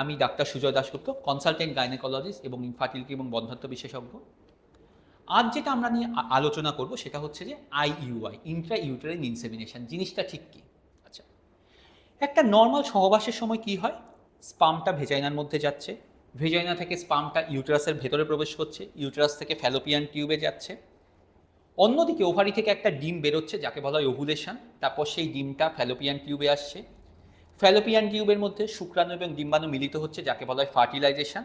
আমি doctor Sujoy Dasgupta consultant gynaecologist এবং infertility এবং বন্ধাত্ম বিশেষজ্ঞ। আজ যেটা আমরা নিয়ে আলোচনা করব সেটা হচ্ছে যে আইইউআই ইন্ট্রা ইউটারাইন ইনসেমিনেশন জিনিসটা ঠিক কি? আচ্ছা একটা নর্মাল সহবাসের সময় কি হয়? স্পামটা ভেজাইনার মধ্যে যাচ্ছে ভেজাইনা থেকে স্পামটা ইউটেরাসের ভেতরে প্রবেশ করছে ইউটেরাস থেকে ফ্যালোপিয়ান টিউবে যাচ্ছে। অন্যদিকে ওভারি থেকে একটা ডিম বেরোচ্ছে, যাকে বলা হয় ওভুলেশন তারপর সেই ডিমটা ফ্যালোপিয়ান টিউবে আসছে। ফ্যালোপিয়ান টিউবের মধ্যে শুক্রাণু এবং ডিম্বাণু মিলিত হচ্ছে, যাকে বলা হয় ফার্টিলাইজেশন।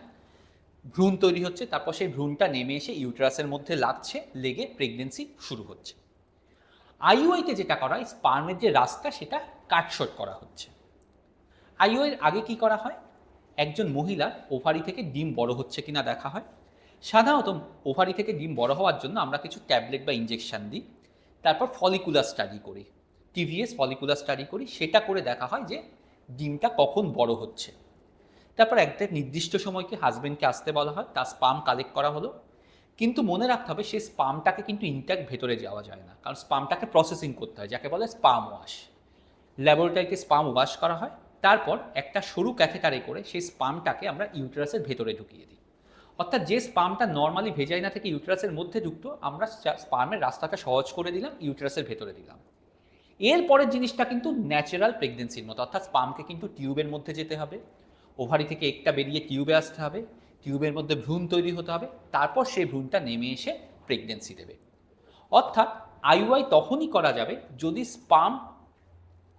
ভ্রূণ তৈরি হচ্ছে, তারপর সেই ভ্রূণটা নেমে এসে ইউটেরাসের মধ্যে লাগছে, লেগে প্রেগনেন্সি শুরু হচ্ছে। আইওআইতে যেটা করা হয়, স্পার্মের যে রাস্তা, সেটা কাটশট করা হচ্ছে। আইওআইয়ের আগে কি করা হয়? একজন মহিলার ওভারি থেকে ডিম বড় হচ্ছে কিনা দেখা হয়। সাধারণত ওভারি থেকে ডিম বড় হওয়ার জন্য আমরা কিছু ট্যাবলেট বা ইঞ্জেকশন দিই, তারপর ফলিকুলার স্টাডি করি। টিভিএস ফলিকুলার স্টাডি করি, সেটা করে দেখা হয় যে ডিমটা কখন বড় হচ্ছে? তারপর একটা নির্দিষ্ট সময়কে হাজবেন্ডকে আসতে বলা হয়, তার স্পাম কালেক্ট করা হলো। কিন্তু মনে রাখতে হবে সেই স্পামটাকে কিন্তু ইনট্যাক্ট ভেতরে যাওয়া যায় না। কারণ স্পামটাকে প্রসেসিং করতে হয়, যাকে বলে স্পাম ওয়াশ ল্যাবরেটরিতে স্পাম ওয়াশ করা হয়। তারপর একটা সরু ক্যাথেটারে করে সেই স্পামটাকে আমরা ইউটেরাসের ভেতরে ঢুকিয়ে দিই। অর্থাৎ যে স্পামটা নর্মালি ভেজাইনা থেকে ইউটেরাসের মধ্যে ঢুকতো, আমরা স্পামের রাস্তাটা সহজ করে দিলাম ইউটেরাসের ভেতরে দিলাম। এরপরের জিনিসটা কিন্তু ন্যাচারাল প্রেগনেন্সির মতো, অর্থাৎ স্পামকে কিন্তু টিউবের মধ্যে যেতে হবে ওভারি থেকে একটা বেরিয়ে টিউবে আসতে হবে টিউবের মধ্যে ভ্রূণ তৈরি হতে হবে, তারপর সেই ভ্রূণটা নেমে এসে প্রেগনেন্সি দেবে। অর্থাৎ আইওআই তখনই করা যাবে যদি স্পাম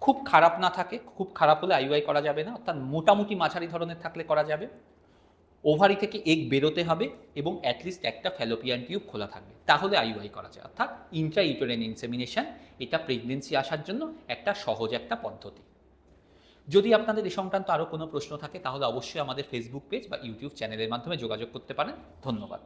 খুব খারাপ না থাকে, খুব খারাপ হলে আইওআই করা যাবে না, অর্থাৎ মোটামুটি মাঝারি ধরনের থাকলে করা যাবে। ওভারি থেকে এগ বেরোতে হবে এবং অ্যাটলিস্ট একটা ফ্যালোপিয়ান টিউব খোলা থাকবে। তাহলে আইওআই করা যায়। অর্থাৎ ইন্ট্রা ইউটেরাইন ইনসেমিনেশন এটা প্রেগনেন্সি আসার জন্য একটা সহজ একটা পদ্ধতি। যদি আপনাদের এ সংক্রান্ত আরও কোনো প্রশ্ন থাকে, তাহলে অবশ্যই আমাদের ফেসবুক পেজ বা ইউটিউব চ্যানেলের মাধ্যমে যোগাযোগ করতে পারেন। ধন্যবাদ।